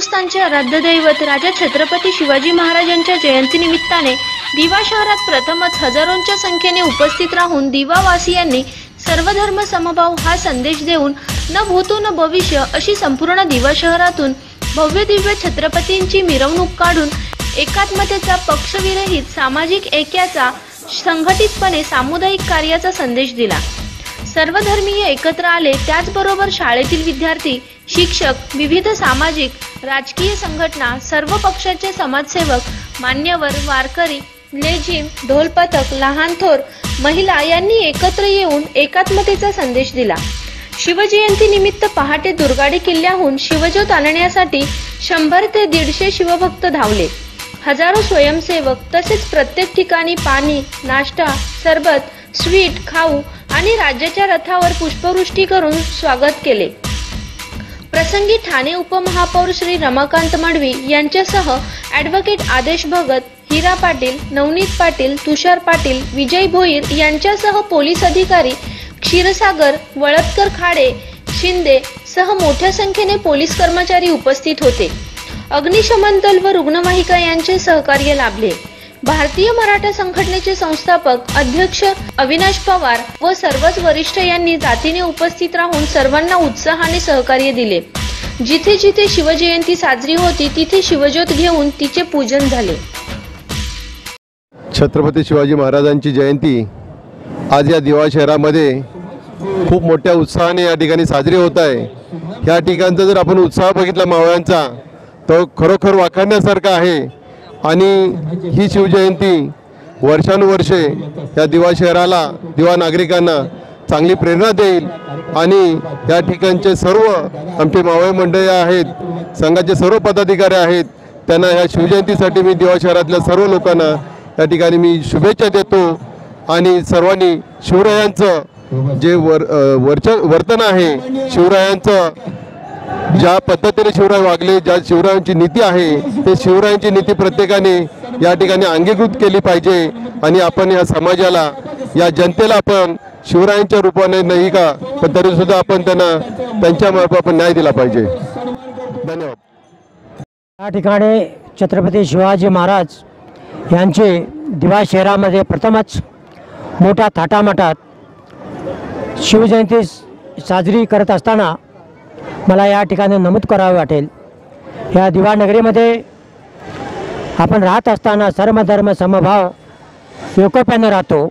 हिंदुस्थानचे आराध्य दैवत राजा छत्रपती शिवाजी महाराजांच्या जयंतीनिमित्ताने दिवा शहरात प्रथमच हजारोंच्या संख्येने उपस्थित राहून दिवावासियांनी सर्वधर्म समभाव हा संदेश देऊन न भूतो न भविष्य अशी संपूर्ण दिवा शहरातून भव्य दिव्य छत्रपतींची मिरवणूक काढून एकात्मतेचा पक्षविरहित सामाजिक ऐक्याचा संघटितपणे सामुदायिक कार्याचा संदेश दिला. सर्व धर्मीय एकत्र आले त्याचबरोबर शाळेतील विद्यार्थी शिक्षक विविध सामाजिक राजकीय संघटना सर्व पक्षाचे समाजसेवक मान्यवर वारकरी लेझिम ढोलपथक लहान थोर महिला यांनी एकत्र येऊन एकात्मतेचा संदेश दिला. शिवजयंती निमित्त पहाटे दुर्गाडी किल्ल्याहून शिवज्योत आणण्यासाठी शंभर ते दीडशे शिवभक्त धावले. हजारो स्वयंसेवक तसेच प्रत्येक ठिकाणी पाणी नाश्ता सरबत स्वीट खाऊ आणि राज्याच्या रथावर पुष्पवृष्टी करून स्वागत केले. प्रसंगी ठाणे उपमहापौर श्री रमाकांत मडवी यांच्यासह ॲडव्होकेट आदेश भगत हिरा पाटील नवनीत पाटील तुषार पाटील विजय भोईर यांच्यासह पोलीस अधिकारी क्षीरसागर वळतकर खाडे शिंदे सह मोठ्या संख्येने पोलीस कर्मचारी उपस्थित होते. अग्निशमन दल व रुग्णवाहिका यांचे सहकार्य लाभले. भारतीय मराठा संघटनेचे संस्थापक अध्यक्ष अविनाश पवार व सर्वच वरिष्ठ यांनी जातीने उपस्थित राहून सर्वांना उत्साहाने सहकार्य दिले. जिथे जिथे शिवजयंती साजरी होती तिथे शिवज्योत घेऊन तिचे पूजन झाले. छत्रपती शिवाजी महाराजांची जयंती आज या दिवा शहरामध्ये खूप मोठ्या उत्साहाने या ठिकाणी साजरी होत आहे. ह्या ठिकाणचा जर आपण उत्साह बघितला मावळ्यांचा तो खरोखर वाखाणण्यासारखा आहे. आणि ही शिवजयंती वर्षानुवर्षे या दिवा शहराला दिवा नागरिकांना चांगली प्रेरणा देईल. आणि या ठिकाणचे सर्व आमचे मावळे मंडळी आहेत संघाचे सर्व पदाधिकारी आहेत त्यांना ह्या शिवजयंतीसाठी मी दिवा शहरातल्या सर्व लोकांना या ठिकाणी मी शुभेच्छा देतो. आणि सर्वांनी शिवरायांचं जे वर अ, वरच वर्तन आहे शिवरायांचं ज्या पद्धतीने शिवराय वागले ज्या शिवरायांची नीती आहे ते शिवरायांची नीती प्रत्येकाने या ठिकाणी अंगीकृत केली पाहिजे. आणि आपण या समाजाला या जनतेला आपण शिवरायांच्या रूपाने नाही का पण तरीसुद्धा आपण त्यांना त्यांच्या मार्फत आपण न्याय दिला पाहिजे. धन्यवाद. या ठिकाणी छत्रपती शिवाजी महाराज यांचे दिवा शहरामध्ये प्रथमच मोठ्या थाटामाटात शिवजयंती साजरी करत असताना मला या ठिकाणी नमूद करावे वाटेल. या दिवा नगरीमध्ये आपण राहत असताना सर्वधर्म समभाव एकोप्यानं राहतो.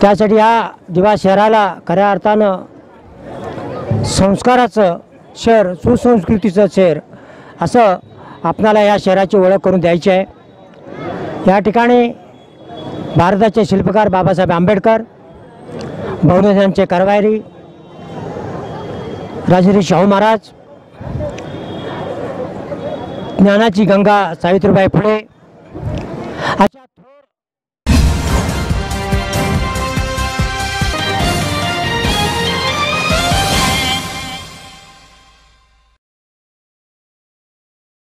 त्यासाठी या दिवा शहराला खऱ्या अर्थानं संस्काराचं शहर सुसंस्कृतीचं शहर असं आपणाला या शहराची ओळख करून द्यायची आहे. या ठिकाणी भारताचे शिल्पकार बाबासाहेब आंबेडकर बहुजनांचे करवायरी राजश्री शाहू महाराज ज्ञानाची गंगा सावित्रीबाई फुले